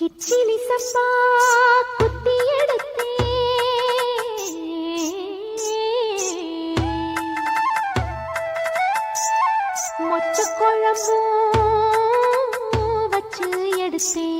கிச்சிலி சப்பா குத்தி எடுத்தே. மொச்ச குழம்பு வச்சு எடுத்தே.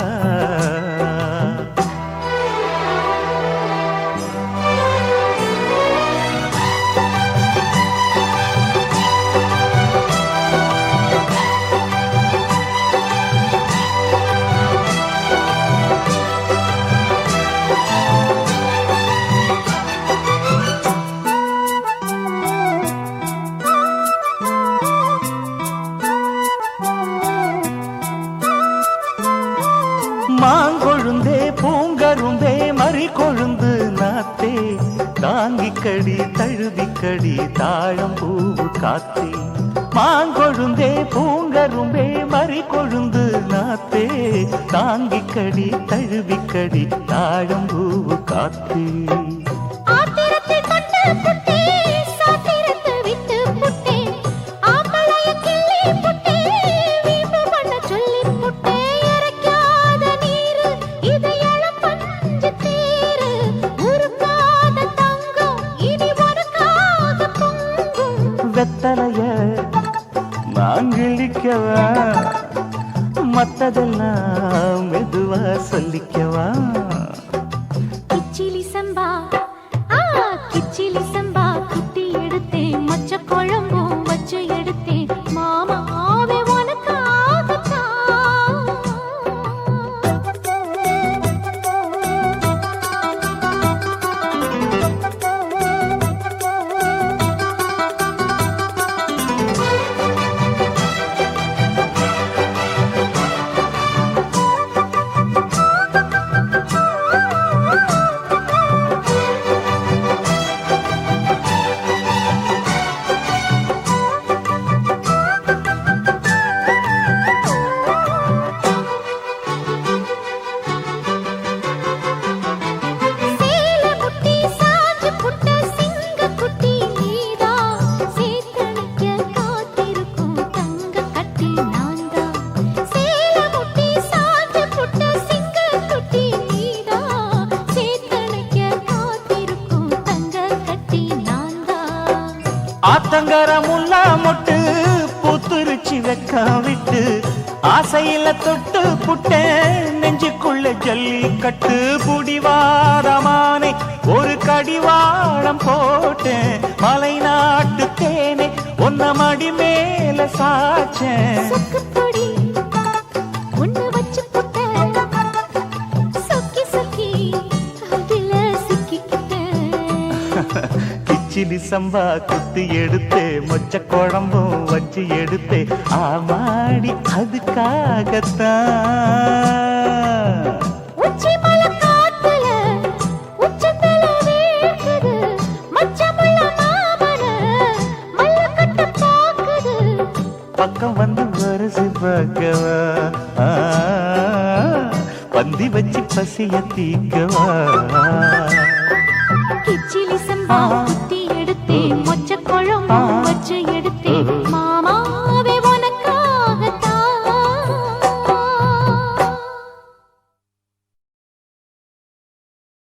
கொழுந்து நாத்தே தாங்கிக்கடி தழுவிக்கடி தாழம் பூவு காத்தே. மாங்கொழுந்தே பூங்கரும்பே மறி கொழுந்து நாத்தே. தாங்கிக்கடி தழுவிக்கடி தாழம் பூவு காத்தே. கத்தலைய வெத்தலைய மாங்கிழிக்கவா மத்ததெல்லாம் மெதுவா சொல்லிக்கவா? கிச்சிலி சம்பா கிச்சிலி சம்பா. ஆத்தங்கர முல்லா மொட்டு பூத்துருச்சி வெக்க விட்டு. ஆசையில தொட்டு புட்டேன் நெஞ்சுக்குள்ள ஜல்லிக்கட்டு புடிவாரமானே ஒரு கடிவாளம் போட்டேன் மலை நாட்டு தேனே ஒன்ன மடி மேல சாச்சேன் கிச்சிலி சம்பா குத்தி எடுத்தே மொச்ச குழம்பும் வச்சு எடுத்தே ஆமாடி அதுக்காகத்தான். பக்கம் வந்து வருசு பார்க்கவா? பந்தி வச்சு பசிய தீக்கவா? கிச்சிலி சம்பா குத்தி எடுத்தேன் மொச்ச